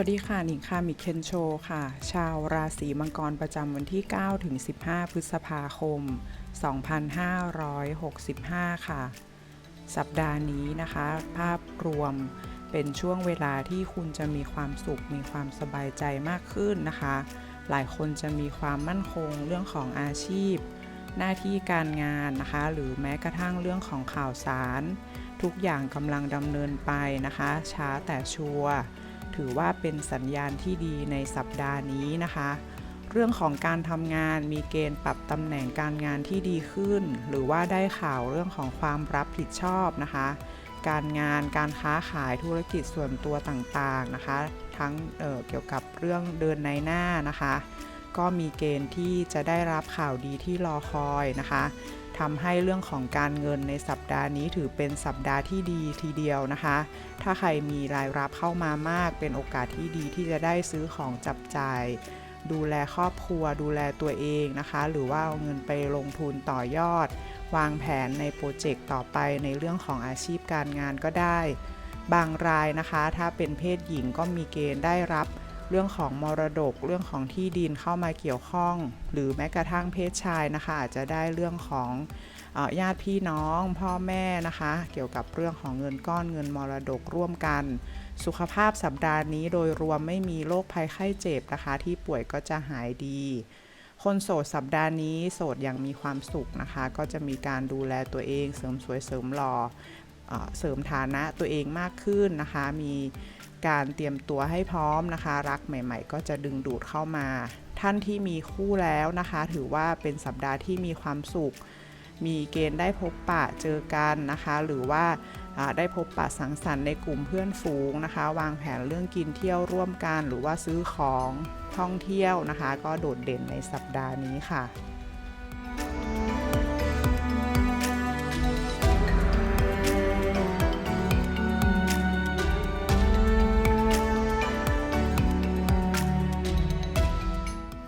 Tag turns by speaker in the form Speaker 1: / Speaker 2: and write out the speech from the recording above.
Speaker 1: วัสดีค่ะหนิงค่ะมิเคนโชค่ะ ชาวราศีมังกรประจำวันที่ 9 ถึง 15 พฤษภาคม 2565 ค่ะ สัปดาห์นี้นะคะ ภาพรวมเป็นช่วงเวลาที่คุณจะมีความสุข มีความสบายใจมากขึ้นนะคะ หลายคนจะมีความมั่นคงเรื่องของอาชีพ หน้าที่การงานนะคะ หรือแม้กระทั่งเรื่องของข่าวสาร ทุกอย่างกำลังดำเนินไปนะคะ ช้าแต่ชัวร์ ถือว่าเป็นสัญญาณที่ดีในสัปดาห์นี้นะคะ เรื่องของการทำงานมีเกณฑ์ปรับตำแหน่งการงานที่ดีขึ้น หรือว่าได้ข่าวเรื่องของความรับผิดชอบนะคะ การงานการค้าขายธุรกิจส่วนตัวต่างๆนะคะ ทั้งเเกี่ยวกับเรื่องเดินในหน้านะคะ ก็มีเกณฑ์ที่จะได้รับข่าวดีที่รอคอยนะคะทำให้เรื่องของการเงินในสัปดาห์นี้ถือเป็นสัปดาห์ที่ดีทีเดียวนะคะ ถ้าใครมีรายรับเข้ามามาก เป็นโอกาสที่ดีที่จะได้ซื้อของจับจ่าย ดูแลครอบครัว ดูแลตัวเองนะคะ หรือว่าเอาเงินไปลงทุนต่อยอด วางแผนในโปรเจกต์ต่อไปในเรื่องของอาชีพการงานก็ได้ บางรายนะคะ ถ้าเป็นเพศหญิงก็มีเกณฑ์ได้รับ เรื่องของมรดก เรื่องของที่ดินเข้ามาเกี่ยวข้อง หรือแม้กระทั่งเพศชายนะคะ อาจจะได้เรื่องของญาติพี่น้องพ่อแม่นะคะ เกี่ยวกับเรื่องของเงินก้อนเงินมรดกร่วมกัน สุขภาพสัปดาห์นี้โดยรวมไม่มีโรคภัยไข้เจ็บนะคะ ที่ป่วยก็จะหายดี คนโสดสัปดาห์นี้โสดอย่างมีความสุขนะคะ ก็จะมีการดูแลตัวเองเสริมสวยเสริมหล่อ เสริมฐานะตัวเองมากขึ้นนะคะ มีการเตรียมตัวให้พร้อมนะคะ รักใหม่ ๆ ก็จะดึงดูดเข้ามา ท่านที่มีคู่แล้วนะคะ ถือว่าเป็นสัปดาห์ที่มีความสุข มีเกณฑ์ได้พบปะเจอกันนะคะ หรือว่าอ่าได้พบปะสังสรรค์ในกลุ่มเพื่อนฝูงนะคะ วางแผนเรื่องกินเที่ยวร่วมกัน หรือว่าซื้อของท่องเที่ยวนะคะ ก็โดดเด่นในสัปดาห์นี้ค่ะ